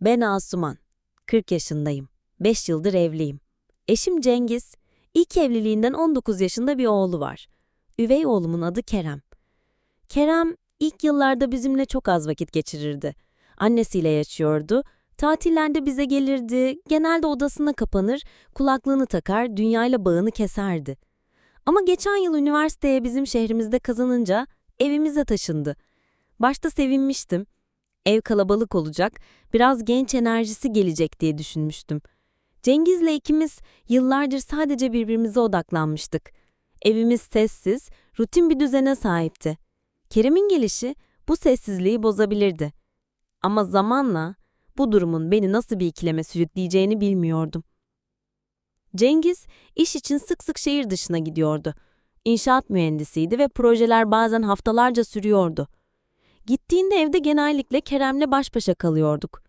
Ben Asuman. 40 yaşındayım. 5 yıldır evliyim. Eşim Cengiz. İlk evliliğinden 19 yaşında bir oğlu var. Üvey oğlumun adı Kerem. Kerem ilk yıllarda bizimle çok az vakit geçirirdi. Annesiyle yaşıyordu. Tatillerde bize gelirdi, genelde odasına kapanır, kulaklığını takar, dünyayla bağını keserdi. Ama geçen yıl üniversiteye bizim şehrimizde kazanınca evimize taşındı. Başta sevinmiştim. Ev kalabalık olacak, biraz genç enerjisi gelecek diye düşünmüştüm. Cengiz'le ikimiz yıllardır sadece birbirimize odaklanmıştık. Evimiz sessiz, rutin bir düzene sahipti. Kerem'in gelişi bu sessizliği bozabilirdi. Ama zamanla bu durumun beni nasıl bir ikileme sürükleyeceğini bilmiyordum. Cengiz iş için sık sık şehir dışına gidiyordu. İnşaat mühendisiydi ve projeler bazen haftalarca sürüyordu. Gittiğinde evde genellikle Kerem'le baş başa kalıyorduk.